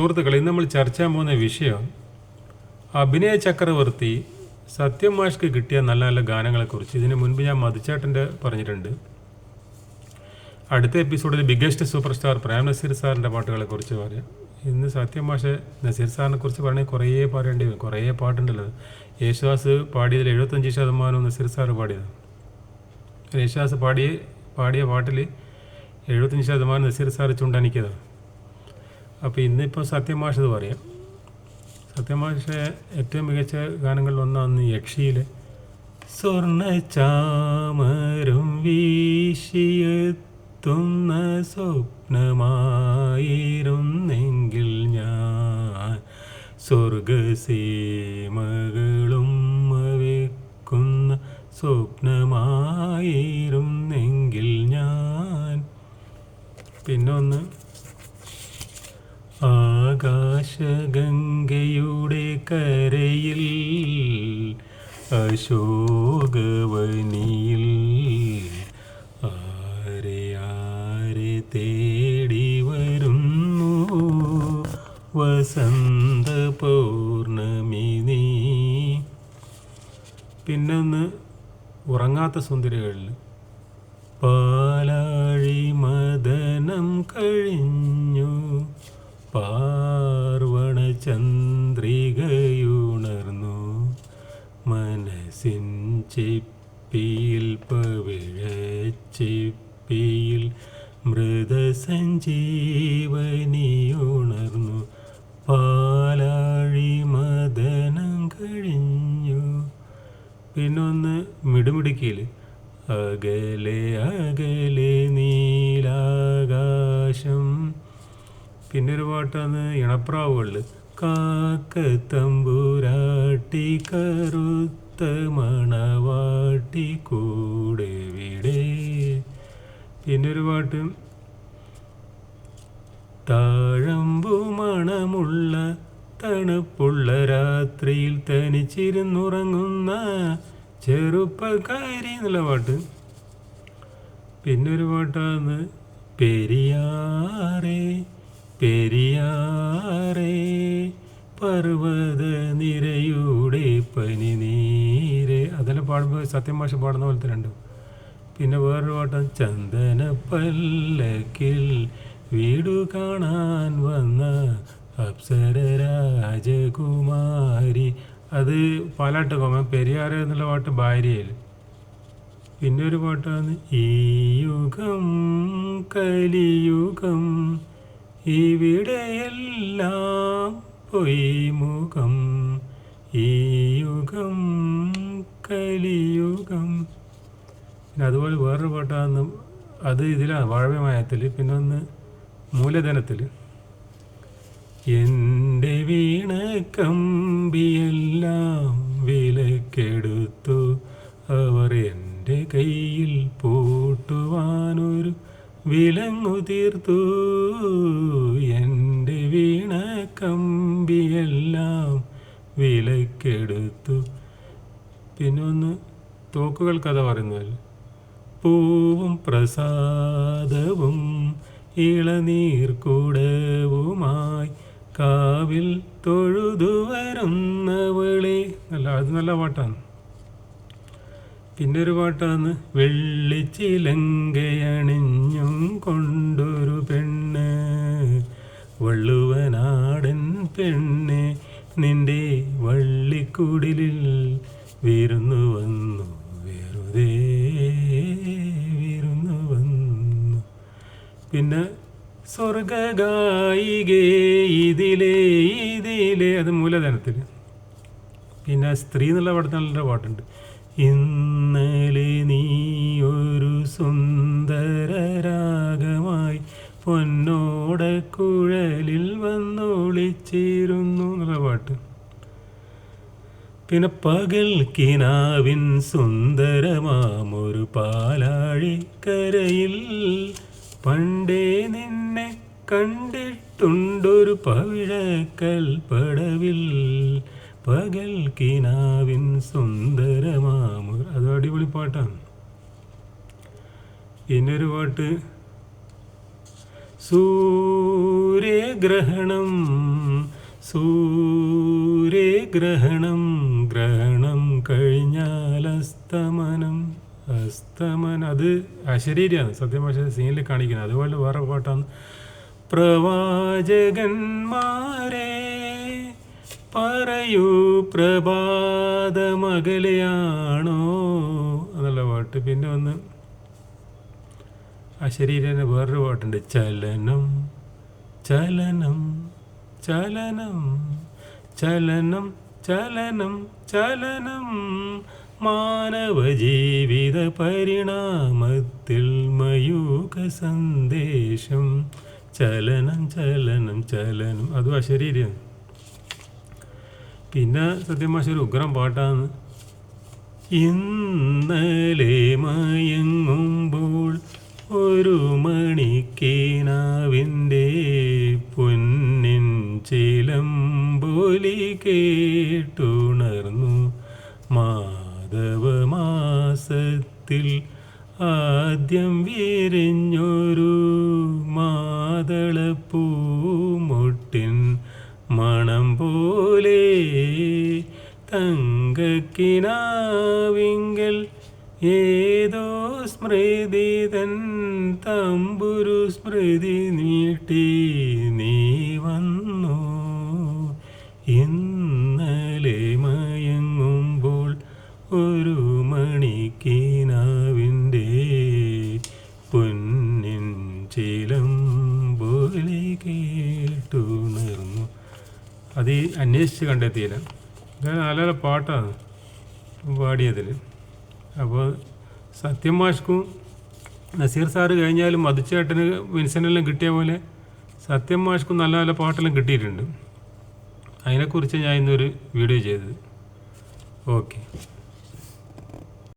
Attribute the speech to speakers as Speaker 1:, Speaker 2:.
Speaker 1: സുഹൃത്തുക്കളെ നമ്മൾ ചർച്ച ചെയ്യാൻ പോകുന്ന വിഷയം അഭിനയ ചക്രവർത്തി സത്യം മാഷ്ക്ക് കിട്ടിയ നല്ല നല്ല ഗാനങ്ങളെക്കുറിച്ച്. ഇതിന് മുൻപ് ഞാൻ മധുചേട്ടന്റെ പറഞ്ഞിട്ടുണ്ട്. അടുത്ത എപ്പിസോഡിൽ biggest super star Prem Nazir സാറിന്റെ പാട്ടുകളെക്കുറിച്ച് പറയാം. ഇന്ന് സത്യം മാഷ് നസീർ സാറിനെ കുറിച്ച് പറയണമെങ്കിൽ കുറേ പാടേണ്ടി വരും. കുറേ പാട്ടുണ്ടല്ലോ. യേശുദാസ് പാടിയതിൽ എഴുപത്തഞ്ച് ശതമാനവും നസീർ സാർ പാടിയത് യേശുദാസ് പാടിയ പാടിയ പാട്ടിൽ എഴുപത്തഞ്ച് ശതമാനം നസീർ സാറ് ചുണ്ടനിക്കതാണ് അപ്പോൾ ഇന്നിപ്പോൾ സത്യമാഷ് ഇത് പറയാം. സത്യമാഷ് ഏറ്റവും മികച്ച ഗാനങ്ങളിൽ ഒന്നാണ് യക്ഷിയിലെ. സ്വർണ ചാമരം വീശിയെത്തുന്ന സ്വപ്നമായിരുന്നെങ്കിൽ ഞാൻ സ്വർഗസീമകളും മവിക്കുന്ന സ്വപ്നമായിരുന്നെങ്കിൽ ഞാൻ പിന്നൊന്ന് ആകാശഗംഗയുടെ കരയിൽ അശോകവനിയിൽ. ആരെ ആരെ തേടി വരുന്നു? വസന്ത പൗർണമി നീ. പിന്നൊന്ന് ഉറങ്ങാത്ത സുന്ദരികളിൽ പാലാഴി മദനം കഴിഞ്ഞു. പാർവണ ചന്ദ്രികയുണർന്നു. മനസ്സിൻ ചിപ്പിയിൽ പവിഴച്ചിപ്പിയിൽ മൃതസഞ്ജീവനിയുണർന്നു. പാലാഴി മദനം കഴിഞ്ഞു. പിന്നൊന്ന് മിടുമിടുക്കിയിൽ അകലെ അകലെ നീലാകാശം പിന്നെ ഒരു പാട്ടാണ് ഇണപ്രാവുകളിൽ കാക്ക തമ്പുരാട്ടി കറുത്ത മണവാട്ടി കൂടെ വിടെ. പിന്നെ ഒരു പാട്ട് താഴമ്പു മണമുള്ള തണുപ്പുള്ള രാത്രിയിൽ തനിച്ചിരുന്നുറങ്ങുന്ന ചെറുപ്പക്കാരി എന്നുള്ള പാട്ട്. പിന്നൊരു ഒരു പാട്ടാണ് പെരിയാറേ പെരിയാറേ പർവത നിരയുടെ പനിനീര് അതെല്ലാം പാടുമ്പോൾ സത്യം ഭാഷ പാടുന്ന പോലത്തെ രണ്ടും. പിന്നെ വേറൊരു പാട്ടം ചന്ദന പല്ലക്കിൽ വീടു കാണാൻ വന്ന അപ്സര രാജകുമാരി. അത് പാലാട്ട് കോമ പെരിയാറ് എന്നുള്ള പാട്ട് ഭാര്യയിൽ. പിന്നെ ഒരു പാട്ടാണ് ഈ യുഗം കലിയുഗം. ഇവിടെയെല്ലാം പൊയ്മുഖം ഈ യുഗം കലിയുഗം. പിന്നെ അതുപോലെ വേറൊരു പാട്ടാന്ന് അത് ഇതിലാണ് വാഴവ്യമായത്തിൽ പിന്നെ ഒന്ന് മൂലധനത്തിൽ. എന്റെ വീണ കമ്പിയെല്ലാം വിലക്കെടുത്തു അവർ എന്റെ കയ്യിൽ പൂട്ടുവാനൊരു വിലങ്ങു തീർത്തു. വിലക്കെടുത്തു പിന്നെ ഒന്ന് തോക്കുകൾ കഥ പറയുന്നത് പൂവും പ്രസാദവും ഇളനീർ ഇളനീർക്കൂടവുമായി കാവിൽ തൊഴുതു വരുന്നവളെ അല്ല അത് നല്ല പാട്ടാണ്. പിന്നെ ഒരു പാട്ടാണ്. വെള്ളിച്ചിലങ്കയണിഞ്ഞും കൊണ്ടൊരു പെണ്ണ്. വള്ളുവനാടൻ പെണ്ണ്. നിന്റെ വള്ളിക്കുടിലിൽ വിരുന്നു വന്നു വെറുതെ വിരുന്നു വന്നു. പിന്നെ സ്വർഗായികേ ഇതിലേ ഇതിലേ അത് മൂലധനത്തിൽ. പിന്നെ സ്ത്രീ എന്നുള്ള നല്ല പാട്ടുണ്ട്. ഇന്നലെ നീ ഒരു സുന്ദര രാഗമായി പൊന്നോടക്കുഴലിൽ വന്നൊളിച്ചിരുന്നു എന്നുള്ള പാട്ട്. പിന്നെ പകൽ കിനാവിൻ സുന്ദരമാമൊരു പാലാഴിക്കരയിൽ പണ്ടേ നിന്നെ കണ്ടിട്ടുണ്ടൊരു പവിഴക്കൽ പടവിൽ പകൽ കിനാവിൻ സുന്ദരമാമൊരു അത് അടിപൊളി പാട്ടാണ്. പിന്നൊരു പാട്ട്. സൂര്യഗ്രഹണം സൂര്യഗ്രഹണം ഗ്രഹണം കഴിഞ്ഞാൽ അസ്തമനം. അസ്തമനം അത് അശരീരിയാണ് സത്യം പക്ഷേ സീനിൽ കാണിക്കുന്നത്. അതുപോലെ വേറെ പാട്ടാണ്. പ്രവാചകന്മാരെ പറയൂ പ്രഭാതമകലെയാണോ എന്നുള്ള പാട്ട്. പിന്നെ ഒന്ന് അശരീരന് വേറൊരു പാട്ടുണ്ട്. ചലനം ചലനം ചലനം ചലനം. ചലനം ചലനം. മാനവജീവിത പരിണാമത്തിൽ മയൂക സന്ദേശം. ചലനം ചലനം ചലനം. അതും അശരീരിയാണ്. പിന്നെ സത്യമാശ ഉഗ്രം പാട്ടാണ്. ഇന്നലെ മയങ്ങുമ്പോൾ ഒരു മണിക്കേനാവിന്റെ പൊന്നിൻ ചിലമ്പൊലി കേട്ടുണർന്നു. മാധവമാസത്തിൽ ആദ്യം വിരിഞ്ഞൊരു മാതളപ്പൂമൊട്ടിൻ മണം പോലെ തങ്കക്കിനാവിങ്കൽ ഏതോ സ്മൃതി തൻ തമ്പുരു സ്മൃതി നീട്ടി നീ വന്നു. ചിലമ്പൊലി കേട്ടുണർന്നു അത് ഈ അന്വേഷിച്ച് കണ്ടെത്തിയില്ല ഇത് നല്ല നല്ല പാട്ടാണ് പാടിയതിൽ അപ്പോൾ സത്യം മാഷ്ക്കും നസീർ സാറ് കഴിഞ്ഞാലും മധുച്ചേട്ടന് വിൻസനെല്ലാം കിട്ടിയ പോലെ സത്യം മാഷ്ക്കും നല്ല നല്ല പാട്ടെല്ലാം കിട്ടിയിട്ടുണ്ട്. അതിനെക്കുറിച്ച് ഞാൻ ഇന്നൊരു വീഡിയോ ചെയ്തത്. ഓക്കെ.